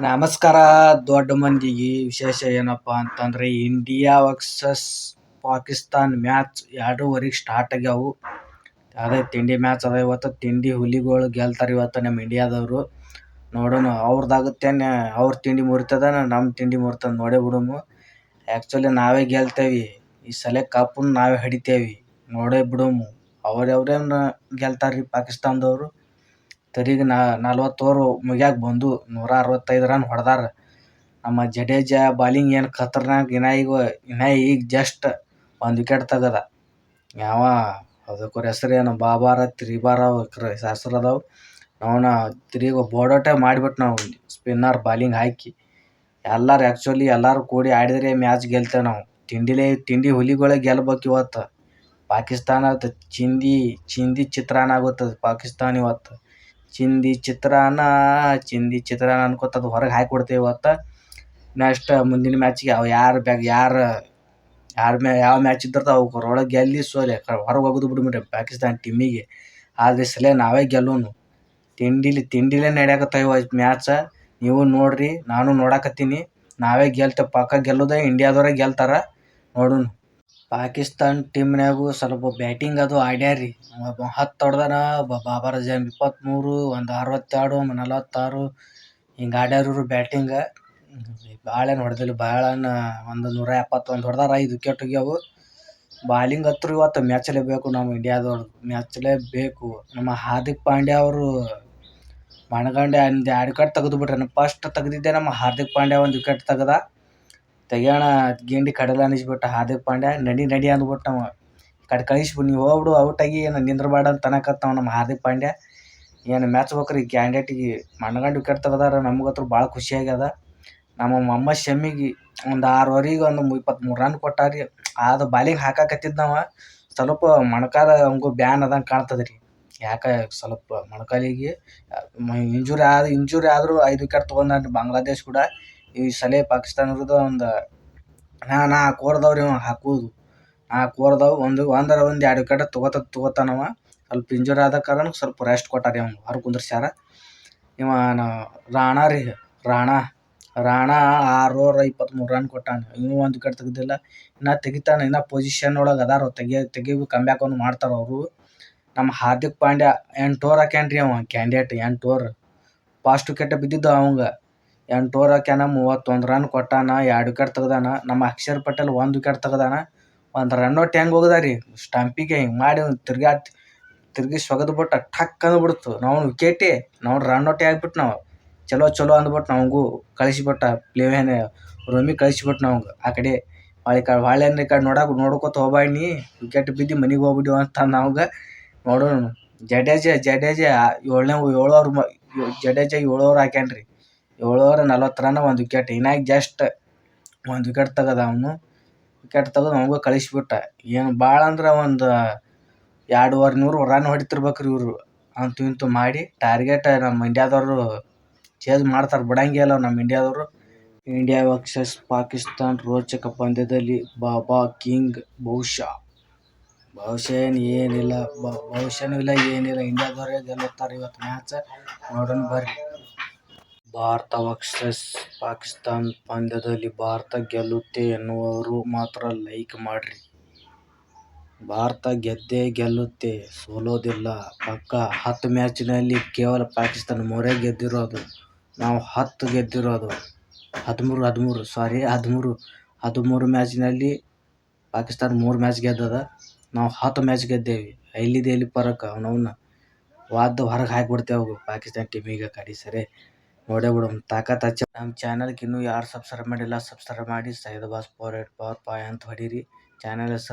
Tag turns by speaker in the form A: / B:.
A: ನಮಸ್ಕಾರ. ದೊಡ್ಡ ಮಂದಿಗೆ ವಿಶೇಷ ಏನಪ್ಪ ಅಂತಂದ್ರೆ ಇಂಡಿಯಾ ವರ್ಸಸ್ ಪಾಕಿಸ್ತಾನ್ ಮ್ಯಾಚ್ ಎರಡೂವರೆಗೆ ಸ್ಟಾರ್ಟ್ ಆಗ್ಯಾವು. ಅದೇ ತಿಂಡಿ ಮ್ಯಾಚ್ ಅದ ಇವತ್ತು. ತಿಂಡಿ ಹುಲಿಗಳು ಗೆಲ್ತಾರೆ ಇವತ್ತು ನಮ್ಮ ಇಂಡಿಯಾದವರು. ನೋಡೋಣ ಅವ್ರದ್ದಾಗುತ್ತೇನೆ ಅವ್ರ ತಿಂಡಿ ಮುರಿತದ ನಮ್ಮ ತಿಂಡಿ ಮುರಿತದ ನೋಡೇ ಬಿಡೋಮು. ಆ್ಯಕ್ಚುಲಿ ನಾವೇ ಗೆಲ್ತೇವೆ. ಈ ಸಲ ಕಪ್ಪನ್ನು ನಾವೇ ಹಿಡಿತೇವೆ. ನೋಡೇ ಬಿಡೋಮು. ಅವ್ರವ್ರೇನು ಗೆಲ್ತಾರೆ ರೀ ಪಾಕಿಸ್ತಾನದವರು? ತರಿಗೆ ನಲ್ವತ್ತು ಓವರ್ ಮುಗ್ಯಾಕ ಬಂದು ನೂರ ಅರವತ್ತೈದು ರನ್ ಹೊಡೆದಾರ. ನಮ್ಮ ಜಡೇಜಾ ಬಾಲಿಂಗ್ ಏನು ಖತರ್ನಾಕ್ ಇನ್ನ ಈಗ ಇನ್ನ ಈಗ ಜಸ್ಟ್ ಒಂದು ವಿಕೆಟ್ ತಗದ ಯಾವ ಅದಕ್ಕವ್ರ ಹೆಸರೇನು ಬಾಬಾರ, ತ್ರಿಬಾರ ಹೆಸರು ಅದಾವು. ಅವನ ತಿರುಗಿ ಬೋಡೋಟೆ ಮಾಡಿಬಿಟ್ಟು ನಾವು ಸ್ಪಿನ್ನರ್ ಬಾಲಿಂಗ್ ಹಾಕಿ. ಎಲ್ಲರೂ ಆ್ಯಕ್ಚುಲಿ ಎಲ್ಲರೂ ಕೂಡಿ ಆಡಿದರೆ ಮ್ಯಾಚ್ ಗೆಲ್ತೇವೆ ನಾವು. ತಿಂಡಿಲೇ ತಿಂಡಿ ಹುಲಿಗಳೇ ಗೆಲ್ಬೇಕು ಇವತ್ತು. ಪಾಕಿಸ್ತಾನ ಚಿಂದಿ ಚಿಂದಿ ಚಿತ್ರಾನ್ನ ಆಗುತ್ತದೆ ಪಾಕಿಸ್ತಾನ ಇವತ್ತು. ಚಿಂದಿ ಚಿತ್ರಾನ್ನ ಚಿಂದಿ ಚಿತ್ರಾನ್ನ ಅನ್ಕೋತ ಅದು ಹೊರಗೆ ಹಾಕಿಬಿಡ್ತೇವೆ ಇವತ್ತು. ನೆಕ್ಸ್ಟ್ ಮುಂದಿನ ಮ್ಯಾಚಿಗೆ ಅವು ಯಾರು ಬ್ಯಾಗ್, ಯಾರು, ಯಾರ ಮ್ಯಾ, ಯಾವ ಮ್ಯಾಚ್ ಇದ್ದಿರ್ತಾವೆ ಅವ್ರೊಳಗೆ ಗೆಲ್ಲಿ ಸೋಲೆ. ಹೊರಗೆ ಹೋಗೋದು ಬಿಡ್ಬಿಟ್ರೆ ಪಾಕಿಸ್ತಾನ ಟೀಮಿಗೆ ಆದ್ರೆ ಸಲ ನಾವೇ ಗೆಲ್ಲೋನು. ತಿಂಡಿಲಿ, ತಿಂಡಿಲೇ ನಡೆಯಕತ್ತಾವ ಇವತ್ತು ಮ್ಯಾಚ ನೀವು ನೋಡ್ರಿ, ನಾನು ನೋಡಕತ್ತೀನಿ. ನಾವೇ ಗೆಲ್ತ ಪಕ್ಕ ಗೆಲ್ಲೋದೇ ಇಂಡಿಯಾದವರೇ ಗೆಲ್ತಾರೆ. ನೋಡೋಣ ಪಾಕಿಸ್ತಾನ ಟೀಮ್ನ್ಯಾಗೂ ಸ್ವಲ್ಪ ಬ್ಯಾಟಿಂಗ್ ಅದು ಆಡ್ಯಾರಿ ಒಬ್ಬ ಹತ್ತು ಹೊಡ್ದಾನ, ಒಬ್ಬ ಬಾಬರ್ ಅಜಮ್ ಇಪ್ಪತ್ತ್ಮೂರು ಒಂದು ಅರವತ್ತೆರಡು ಒಂದು ನಲವತ್ತಾರು. ಹಿಂಗೆ ಆಡ್ಯಾರ ಇವರು ಬ್ಯಾಟಿಂಗ ಭಾಳೇನು ಹೊಡೆದಿಲ್ಲ ಭಾಳ ಒಂದು ನೂರ ಎಪ್ಪತ್ತೊಂದು ಹೊಡೆದಾರ ಐದು ವಿಕೆಟ್ ಹೋಗ್ಯಾವು ಬಾಲಿಂಗ್ ಹತ್ರ ಇವತ್ತು ಮ್ಯಾಚಲ್ಲೇ ಬೇಕು ನಮ್ಮ ಇಂಡಿಯಾದವ್ರು ಮ್ಯಾಚಲ್ಲೇ ಬೇಕು. ನಮ್ಮ ಹಾರ್ದಿಕ್ ಪಾಂಡ್ಯ ಅವರು ಮಣಗಂಡೆ ಒಂದು ಎರಡು ವಿಕೆಟ್ ತೆಗೆದು ಬಿಟ್ರೆ ಫಸ್ಟ್ ತೆಗೆದಿದ್ದೆ ನಮ್ಮ ಹಾರ್ದಿಕ್ ಪಾಂಡ್ಯ ಒಂದು ವಿಕೆಟ್ ತೆಗೆದ. ತೆಗಿಯೋಣ ಗಿಂಡಿ ಕಡಲ ಅನ್ನಿಸ್ಬಿಟ್ಟ ಹಾರ್ದಿಕ್ ಪಾಂಡ್ಯ, ನಡಿ ನಡಿ ಅಂದ್ಬಿಟ್ಟು ನಾವು ಕಡೆ ಕಳಿಸ್ಬಿಡು, ನೀವು ಹೋಗ್ಬಿಡು, ಔಟಾಗಿ ಏನು ನಿಂದ್ರಬೇಡ ಅಂತ ಅನ್ನಕತ್ತಾವ ನಮ್ಮ ಹಾರ್ದಿಕ್ ಪಾಂಡ್ಯ. ಏನು ಮ್ಯಾಚ್ ಬೇಕ್ರಿ ಕ್ಯಾಂಡಿಡೇಟಿಗೆ ಮಣ್ಣಗಂಡು ವಿಕೆಟ್ ತೆಗ್ದಾರ ನಮ್ಗಂತೂ ಭಾಳ ಖುಷಿಯಾಗ್ಯದ ನಮ್ಮ ಮೊಹಮ್ಮದ್ ಶಮ್ಮಿಗೆ ಒಂದು ಆರು ಒಂದು ಇಪ್ಪತ್ತ್ಮೂರು ರನ್ ಕೊಟ್ಟಾರಿ. ರೀ ಅದು ಬಾಲಿಂಗ್ ಹಾಕಾಕತ್ತಿದ್ದ ಸ್ವಲ್ಪ ಮೊಣಕಾಲ ಅವಂಗೂ ಬ್ಯಾನ್ ಆದಂಗೆ ಕಾಣ್ತದೆ ರೀ ಯಾಕೆ ಸ್ವಲ್ಪ ಮೊಣಕಾಲಿಗೆ ಇಂಜುರಿ ಆದ ಇಂಜುರಿ ಆದರೂ ಐದು ವಿಕೆಟ್ ತೊಗೊಂಡ್ರಿ ಬಾಂಗ್ಲಾದೇಶ್ ಕೂಡ ಈ ಸಲ ಪಾಕಿಸ್ತಾನ ಒಂದು, ನಾ ನಾ ಕೋರ್ದವ್ರಿ ಇವ ಹಾಕುವುದು. ಆ ಕೋರ್ದವ ಒಂದು, ಒಂದರ ಒಂದು ಎರಡು ವಿಕೆಟ್ ತೊಗೋತ, ತೊಗೋತಾನವ. ಸ್ವಲ್ಪ ಇಂಜುರಿ ಆದ ಕಾರಣ ಸ್ವಲ್ಪ ರೆಸ್ಟ್ ಕೊಟ್ಟಾರ ಅವ್ನು ಹೊರ ಕುಂದ್ರಸ್ಯಾರ. ಇವ ರಾಣಾ ರೀ, ರಾಣಾ ರಾಣಾ ಆರು ಓವರ್ ರನ್ ಕೊಟ್ಟಾನ. ಇನ್ನೂ ಒಂದು ವಿಕೆಟ್ ತೆಗ್ದಿಲ್ಲ. ಇನ್ನೂ ತೆಗಿತಾನೆ, ಇನ್ನೂ ಪೊಸಿಷನ್ ಒಳಗೆ ಅದಾರ. ತೆಗಿಯ ತೆಗಿಬೇಕು ಕಂಬ್ಯಾಕ್ ಅವ್ನು ಮಾಡ್ತಾರೆ ಅವರು. ನಮ್ಮ ಹಾರ್ದಿಕ್ ಪಾಂಡ್ಯ ಎಂಟು ಓವರ್ ಹಾಕ್ಯಾನ್ರಿ ಅವ ಕ್ಯಾಂಡಿಡೇಟ್ ಎಂಟು ಓವರ್ ಫಾಸ್ಟ್ ವಿಕೆಟ್ ಬಿದ್ದಿದ್ದು ಅವಂಗೆ. ಎಂಟು ಓವರ್ ಹಾಕ್ಯಾನ ಮೂವತ್ತೊಂದು ರನ್ ಕೊಟ್ಟಾನ, ಎರಡು ವಿಕೆಟ್ ತೆಗ್ದಾನ, ನಮ್ಮ ಅಕ್ಷರ್ ಪಟೇಲ್ ಒಂದು ವಿಕೆಟ್ ತೆಗ್ದಾನ. ಒಂದು ರನ್ ಔಟ್ ಹೆಂಗೆ ಹೋಗದ ರೀ ಸ್ಟಂಪಿಗೆ ಹಿಂಗೆ ಮಾಡಿ ತಿರ್ಗಾಡಿ ತಿರ್ಗಿ ಬಿಟ್ಟು ಠಕ್ ಅಂದ್ಬಿಡ್ತು. ನಾವು ವಿಕೆಟೇ, ನಾವು ರನ್ ಔಟೇ ಆಗ್ಬಿಟ್ಟು ನಾವು. ಚಲೋ ಚಲೋ ಅಂದ್ಬಿಟ್ಟು ನಮಗೂ ಕಳಿಸಿಬಿಟ್ಟ ಪ್ಲೇವೇನ ರೂಮಿಗೆ ಕಳಿಸಿಬಿಟ್ಟು ನಮ್ಗೆ. ಆ ಕಡೆ ಹೊಳ್ಳಿ ಕ ಹೊಳ್ಳಿ ಈ ಕಡೆ ನೋಡಕ್ಕೆ ನೋಡ್ಕೊತ ನೀ. ವಿಕೆಟ್ ಬಿದ್ದು ಮನೆಗೆ ಹೋಗ್ಬಿಡಿ ಅಂತ ನಮ್ಗೆ ನೋಡೋಣ. ಜಡೇಜ ಜಡೇಜ ಏಳನೇ ಏಳು ಓವರ್ ಜಡೇಜ ಜಡೇಜಾ ಏಳು ಓವರ್ ಹಾಕ್ಯಾನ ರೀ ಏಳು ಓವರ್ ನಲ್ವತ್ತು ರನ್ ಒಂದು ವಿಕೆಟ್. ಇನ್ನಾಗ ಜಸ್ಟ್ ಒಂದು ವಿಕೆಟ್ ತೆಗೆದ ಅವನು. ವಿಕೆಟ್ ತೆಗೆದು ನಮಗೂ ಕಳಿಸಿಬಿಟ್ಟ. ಏನು ಭಾಳ ಅಂದ್ರೆ ಒಂದು ಎರಡೂವರೆ ನೂರು ರನ್ ಹೊಡಿತಿರ್ಬೇಕು ರೀ ಇವರು. ಅಂತೂ ಇಂತು ಮಾಡಿ ಟಾರ್ಗೆಟ್ ನಮ್ಮ ಇಂಡಿಯಾದವರು ಚೇಸ್ ಮಾಡ್ತಾರೆ. ಬಿಡಂಗಿಲ್ಲ ನಮ್ಮ ಇಂಡಿಯಾದವರು. ಇಂಡಿಯಾ ವರ್ಸಸ್ ಪಾಕಿಸ್ತಾನ್ ರೋಚಕ ಪಂದ್ಯದಲ್ಲಿ ಬಾಬಾ ಕಿಂಗ್ ಬಹುಶಃ. ಬಹುಶಃ ಏನು ಏನಿಲ್ಲ. ಬಹುಶಃನೂ ಇಲ್ಲ, ಏನಿಲ್ಲ. ಇಂಡಿಯಾದವರೇ ಗೆಲ್ಲುತ್ತಾರೆ ಇವತ್ತು ಮ್ಯಾಚ್. ನೋಡೋಣ ಬರ್ರಿ. ಭಾರತ ವರ್ಸಸ್ ಪಾಕಿಸ್ತಾನ್ ಪಂದ್ಯದಲ್ಲಿ ಭಾರತ ಗೆಲ್ಲುತ್ತೆ ಎನ್ನುವರು ಮಾತ್ರ ಲೈಕ್ ಮಾಡ್ರಿ. ಭಾರತ ಗೆದ್ದೇ ಗೆಲ್ಲುತ್ತೆ, ಸೋಲೋದಿಲ್ಲ. ಪಕ್ಕ ಹತ್ತು ಮ್ಯಾಚಿನಲ್ಲಿ ಕೇವಲ ಪಾಕಿಸ್ತಾನ ಮೂರೇ ಗೆದ್ದಿರೋದು. ನಾವು ಹತ್ತು ಗೆದ್ದಿರೋದು. ಹದಿಮೂರು ಹದಿಮೂರು ಸಾರಿ ಹದಿಮೂರು ಹದಿಮೂರು ಮ್ಯಾಚಿನಲ್ಲಿ ಪಾಕಿಸ್ತಾನ ಮೂರು ಮ್ಯಾಚ್ ಗೆದ್ದದ. ನಾವು ಹತ್ತು ಮ್ಯಾಚ್ ಗೆದ್ದೇವೆ. ಎಲ್ಲಿದೆ, ಎಲ್ಲಿ ಪರಕ? ಅವನವನ್ನ ವಾದ್ದು ಹೊರಗೆ ಹಾಕಿಬಿಡ್ತೇವೆ ಪಾಕಿಸ್ತಾನ ಟೀಮಿಗೆ ಕಡಿ ಸರಿ ನೋಡೇ ತಾಕತ್ ಹಚ್ಚಿ. ನಮ್ಮ ಚಾನಲ್ಗೆ ಇನ್ನೂ ಯಾರು ಸಬ್ಸ್ಕ್ರೈಬ್ ಮಾಡಿಲ್ಲ ಸಬ್ಸ್ಕ್ರೈಬ್ ಮಾಡಿ ಸೈದಬಾಸ್ ಫೋರ್ ಏಟ್, ಪವರ್ ಪಾಯ್ ಅಂತ ಹೊಡೀರಿ. ಚಾನಲ್ ಹೆಸರು